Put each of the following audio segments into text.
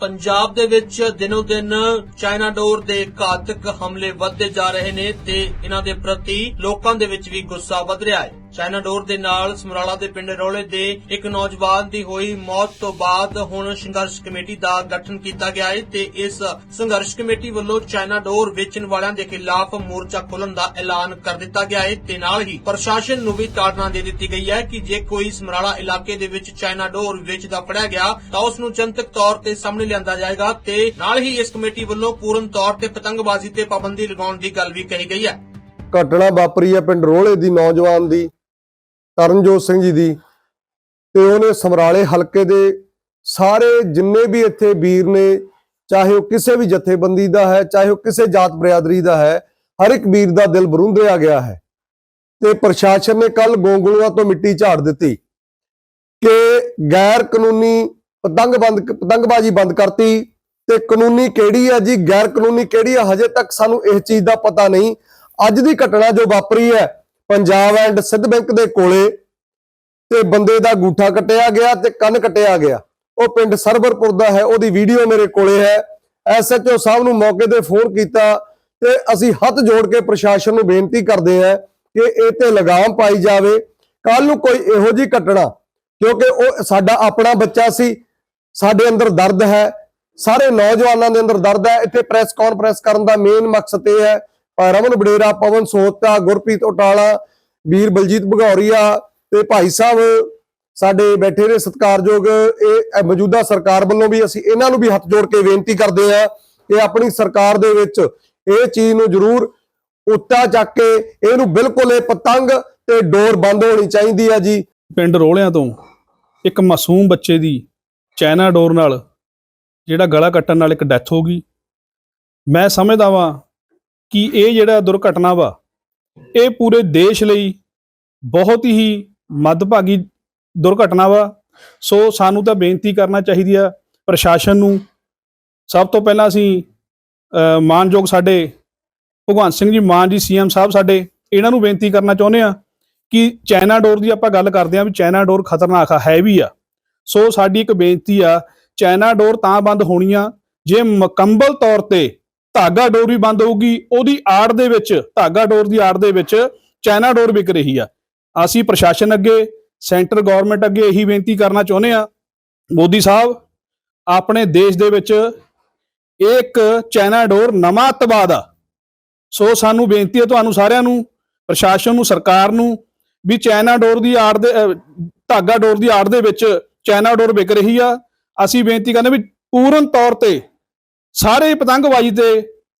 ਪੰਜਾਬ ਦੇ ਵਿੱਚ ਦਿਨੋ ਦਿਨ ਚਾਈਨਾ ਡੋਰ ਦੇ ਘਾਤਕ ਹਮਲੇ ਵੱਧਦੇ ਜਾ ਰਹੇ ਨੇ ਤੇ ਇਹਨਾਂ ਦੇ ਪ੍ਰਤੀ ਲੋਕਾਂ ਦੇ ਵਿੱਚ ਵੀ ਗੁੱਸਾ ਵਧ ਰਿਹਾ ਹੈ। ਚਾਈਨਾ ਡੋਰ ਦੇ ਨਾਲ ਸਮਰਾਲਾ ਦੇ ਪਿੰਡ ਰੋਲੇ ਦੇ ਇੱਕ ਨੌਜਵਾਨ ਦੀ ਹੋਈ ਮੌਤ ਤੋਂ ਬਾਅਦ ਹੁਣ ਸੰਘਰਸ਼ ਕਮੇਟੀ ਦਾ ਗਠਨ ਕੀਤਾ ਗਿਆ ਹੈ ਤੇ ਇਸ ਸੰਘਰਸ਼ ਕਮੇਟੀ ਵੱਲੋਂ ਚਾਈਨਾ ਡੋਰ ਵੇਚਣ ਵਾਲਿਆਂ ਦੇ ਖਿਲਾਫ ਮੋਰਚਾ ਖੋਲਣ ਦਾ ਐਲਾਨ ਕਰ ਦਿੱਤਾ ਗਿਆ ਹੈ ਤੇ ਨਾਲ ਹੀ ਪ੍ਰਸ਼ਾਸਨ ਨੂੰ ਵੀ ਤਾੜਨਾ ਦੇ ਦਿੱਤੀ ਗਈ ਹੈ ਕਿ ਜੇ ਕੋਈ ਸਮਰਾਲਾ ਇਲਾਕੇ ਦੇ ਵਿੱਚ ਚਾਈਨਾ ਡੋਰ ਵੇਚਦਾ ਫੜਿਆ ਗਿਆ ਤਾਂ ਉਸ ਨੂੰ ਜਨਤਕ ਤੌਰ ਤੇ ਸਾਹਮਣੇ ਲਿਆਂਦਾ ਜਾਏਗਾ ਤੇ ਨਾਲ ਹੀ ਇਸ ਕਮੇਟੀ ਵੱਲੋਂ ਪੂਰਨ ਤੌਰ ਤੇ ਪਤੰਗਬਾਜ਼ੀ ਤੇ ਪਾਬੰਦੀ ਲਗਾਉਣ ਦੀ ਗੱਲ ਵੀ ਕਹੀ ਗਈ ਹੈ। ਘਟਨਾ ਵਾਪਰੀ ਹੈ ਪਿੰਡ ਰੋਲੇ ਦੀ ਨੌਜਵਾਨ ਦੀ। ਤਰਨਜੋਤ ਸਿੰਘ ਜੀ ਦੀ ਤੇ ਉਹਨੇ ਸਮਰਾਲੇ ਹਲਕੇ ਦੇ ਸਾਰੇ ਜਿੰਨੇ ਵੀ ਇੱਥੇ ਵੀਰ ਨੇ, ਚਾਹੇ ਉਹ ਕਿਸੇ ਵੀ ਜਥੇਬੰਦੀ ਦਾ ਹੈ, ਚਾਹੇ ਉਹ ਕਿਸੇ ਜਾਤ ਬਰਾਦਰੀ ਦਾ ਹੈ, ਹਰ ਇੱਕ ਵੀਰ ਦਾ ਦਿਲ ਬਰੁੰਦਿਆ ਗਿਆ ਹੈ। ਤੇ ਪ੍ਰਸ਼ਾਸਨ ਨੇ ਕੱਲ ਗੋਂਗਲੂਆਂ ਤੋਂ ਮਿੱਟੀ ਝਾੜ ਦਿੱਤੀ ਕਿ ਗੈਰ ਕਾਨੂੰਨੀ ਪਤੰਗ ਬੰਦ ਪਤੰਗਬਾਜ਼ੀ ਬੰਦ ਕਰਤੀ ਤੇ ਕਾਨੂੰਨੀ ਕਿਹੜੀ ਹੈ ਜੀ, ਗੈਰ ਕਾਨੂੰਨੀ ਕਿਹੜੀ ਹੈ, ਹਜੇ ਤੱਕ ਸਾਨੂੰ ਇਸ ਚੀਜ਼ ਦਾ ਪਤਾ ਨਹੀਂ। ਅੱਜ ਦੀ ਘਟਨਾ ਜੋ ਵਾਪਰੀ ਹੈ ਪੰਜਾਬ ਐਂਡ ਸਿੱਧ ਬੈਂਕ ਦੇ ਕੋਲੇ ਤੇ ਬੰਦੇ ਦਾ ਗੂਠਾ ਕੱਟਿਆ ਗਿਆ ਤੇ ਕੰਨ ਕੱਟਿਆ ਗਿਆ। ਉਹ ਪਿੰਡ ਸਰਵਰਪੁਰ ਦਾ ਹੈ, ਉਹਦੀ ਵੀਡੀਓ ਮੇਰੇ ਕੋਲੇ ਹੈ। ਐਸਐਚਓ ਸਾਹਿਬ ਨੂੰ ਮੌਕੇ ਤੇ ਫੋਨ ਕੀਤਾ ਤੇ ਅਸੀਂ ਹੱਥ ਜੋੜ ਕੇ ਪ੍ਰਸ਼ਾਸਨ ਨੂੰ ਬੇਨਤੀ ਕਰਦੇ ਹਾਂ ਕਿ ਇਹ ਤੇ ਲਗਾਮ ਪਾਈ ਜਾਵੇ। ਕੱਲ ਨੂੰ ਕੋਈ ਇਹੋ ਜੀ ਘਟਨਾ, ਕਿਉਂਕਿ ਉਹ ਸਾਡਾ ਆਪਣਾ ਬੱਚਾ ਸੀ, ਸਾਡੇ ਅੰਦਰ ਦਰਦ ਹੈ, ਸਾਰੇ ਨੌਜਵਾਨਾਂ ਦੇ ਅੰਦਰ ਦਰਦ ਹੈ। ਇੱਥੇ ਪ੍ਰੈਸ ਕਾਨਫਰੰਸ ਕਰਨ ਦਾ ਮੇਨ ਮਕਸਦ ਇਹ ਹੈ ਰਮਨ ਬਡੇਰਾ ਪਵਨ ਸੋਹਤਾ ਗੁਰਪ੍ਰੀਤ ਉਟਾਲਾ, ਵੀਰ ਬਲਜੀਤ ਭਗੌਰੀਆ ਤੇ ਭਾਈ ਸਾਹਿਬ ਸਾਡੇ ਬੈਠੇ ਨੇ ਸਤਿਕਾਰਯੋਗ। ਇਹ ਮੌਜੂਦਾ ਸਰਕਾਰ ਵੱਲੋਂ ਵੀ ਅਸੀਂ ਇਹਨਾਂ ਨੂੰ ਵੀ ਹੱਥ ਜੋੜ ਕੇ ਬੇਨਤੀ ਕਰਦੇ ਹਾਂ ਕਿ ਆਪਣੀ ਸਰਕਾਰ ਦੇ ਵਿੱਚ ਇਹ ਚੀਜ਼ ਨੂੰ ਜ਼ਰੂਰ ਉੱਤਾ ਚੱਕ ਕੇ ਇਹਨੂੰ ਬਿਲਕੁਲ ਇਹ ਪਤੰਗ ਤੇ ਡੋਰ ਬੰਦ ਹੋਣੀ ਚਾਹੀਦੀ ਹੈ ਜੀ। ਪਿੰਡ ਰੋਲਿਆਂ ਤੋਂ ਇੱਕ ਮਾਸੂਮ ਬੱਚੇ ਦੀ ਚਾਈਨਾ ਡੋਰ ਨਾਲ ਜਿਹੜਾ ਗਲਾ ਕੱਟਣ ਨਾਲ ਇੱਕ ਡੈਥ ਹੋ ਗਈ। ਮੈਂ ਸਮਝਦਾ ਵਾਂ ਕਿ ਇਹ ਜਿਹੜਾ ਦੁਰਘਟਨਾ ਵਾ, ਇਹ ਪੂਰੇ ਦੇਸ਼ ਲਈ ਬਹੁਤ ਹੀ ਮੱਦਭਾਗੀ ਦੁਰਘਟਨਾ ਵਾ। ਸੋ ਸਾਨੂੰ ਤਾਂ ਬੇਨਤੀ ਕਰਨਾ ਚਾਹੀਦੀ ਆ ਪ੍ਰਸ਼ਾਸਨ ਨੂੰ। ਸਭ ਤੋਂ ਪਹਿਲਾਂ ਅਸੀਂ ਮਾਨਯੋਗ ਸਾਡੇ ਭਗਵੰਤ ਸਿੰਘ ਜੀ, ਮਾਨ ਜੀ, ਸੀਐਮ ਸਾਹਿਬ ਸਾਡੇ, ਇਹਨਾਂ ਨੂੰ ਬੇਨਤੀ ਕਰਨਾ ਚਾਹੁੰਦੇ ਆ ਕਿ ਚਾਈਨਾ ਡੋਰ ਦੀ ਆਪਾਂ ਗੱਲ ਕਰਦੇ ਆਂ ਵੀ ਚਾਈਨਾ ਡੋਰ ਖਤਰਨਾਕ ਆ ਹੈ ਵੀ ਆ। ਸੋ ਸਾਡੀ ਇੱਕ ਬੇਨਤੀ ਆ, ਚਾਈਨਾ ਡੋਰ ਤਾਂ ਬੰਦ ਹੋਣੀ ਆ, ਜੇ ਮੁਕੰਮਲ ਤੌਰ ਤੇ ਧਾਗਾ ਡੋਰ ਵੀ ਬੰਦ ਹੋਊਗੀ, ਉਹਦੀ ਆੜ ਦੇ ਵਿੱਚ, ਧਾਗਾ ਡੋਰ ਦੀ ਆੜ ਦੇ ਵਿੱਚ ਚਾਈਨਾ ਡੋਰ ਵਿਕ ਰਹੀ ਆ। ਅਸੀਂ ਪ੍ਰਸ਼ਾਸਨ ਅੱਗੇ, ਸੈਂਟਰ ਗਵਰਨਮੈਂਟ ਅੱਗੇ ਇਹੀ ਬੇਨਤੀ ਕਰਨਾ ਚਾਹੁੰਦੇ ਆ, ਮੋਦੀ ਸਾਹਿਬ, ਆਪਣੇ ਦੇਸ਼ ਦੇ ਵਿੱਚ ਇਹ ਇੱਕ ਚਾਈਨਾ ਡੋਰ ਨਵਾਂ ਅਤਵਾਦ ਆ ਸੋ ਸਾਨੂੰ ਬੇਨਤੀ ਹੈ ਤੁਹਾਨੂੰ ਸਾਰਿਆਂ ਨੂੰ, ਪ੍ਰਸ਼ਾਸਨ ਨੂੰ, ਸਰਕਾਰ ਨੂੰ, ਵੀ ਚਾਈਨਾ ਡੋਰ ਦੀ ਆੜ ਦੇ ਧਾਗਾ ਡੋਰ ਦੀ ਆੜ ਦੇ ਵਿੱਚ ਚਾਈਨਾ ਡੋਰ ਵਿਕ ਰਹੀ ਆ। ਅਸੀਂ ਬੇਨਤੀ ਕਰਦੇ ਵੀ ਪੂਰਨ ਤੌਰ ਤੇ ਸਾਰੇ ਪਤੰਗਬਾਜ਼ੀ ਤੇ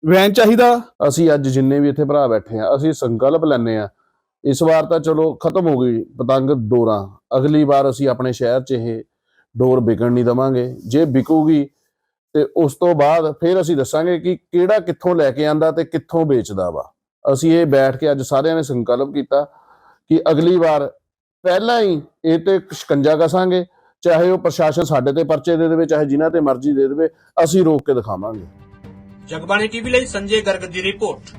ਵੈਨ ਚਾਹੀਦਾ। ਅਸੀਂ ਅੱਜ ਜਿੰਨੇ ਵੀ ਇੱਥੇ ਭਰਾ ਬੈਠੇ ਆ, ਅਸੀਂ ਸੰਕਲਪ ਲੈਨੇ ਆ। ਇਸ ਵਾਰ ਤਾਂ ਚਲੋ ਖਤਮ ਹੋ ਗਈ ਪਤੰਗ ਡੋਰਾਂ। ਅਗਲੀ ਵਾਰ ਅਸੀਂ ਆਪਣੇ ਸ਼ਹਿਰ 'ਚ ਇਹ ਡੋਰ ਵਿਕਣ ਨਹੀਂ ਦਵਾਂਗੇ। ਜੇ ਵਿਕੂਗੀ ਤੇ ਉਸ ਤੋਂ ਬਾਅਦ ਫਿਰ ਅਸੀਂ ਦੱਸਾਂਗੇ ਕਿ ਕਿਹੜਾ ਕਿੱਥੋਂ ਲੈ ਕੇ ਆਂਦਾ ਤੇ ਕਿੱਥੋਂ ਵੇਚਦਾ ਵਾ। ਅਸੀਂ ਇਹ ਬੈਠ ਕੇ ਅੱਜ ਸਾਰਿਆਂ ਨੇ ਸੰਕਲਪ ਕੀਤਾ ਕਿ ਅਗਲੀ ਵਾਰ ਪਹਿਲਾਂ ਹੀ ਇਹ ਤੇ ਸ਼ਿਕੰਜਾ ਕਸਾਂਗੇ। ਚਾਹੇ ਉਹ ਪ੍ਰਸ਼ਾਸਨ ਸਾਡੇ ਤੇ ਪਰਚੇ ਦੇ ਦੇਵੇ, ਚਾਹੇ ਜਿਨ੍ਹਾਂ ਤੇ ਮਰਜ਼ੀ ਦੇ ਦੇਵੇ, ਅਸੀਂ ਰੋਕ ਕੇ ਦਿਖਾਵਾਂਗੇ। ਜਗਬਾਣੀ ਟੀਵੀ ਲਈ ਸੰਜੇ ਗਰਗ ਦੀ ਰਿਪੋਰਟ।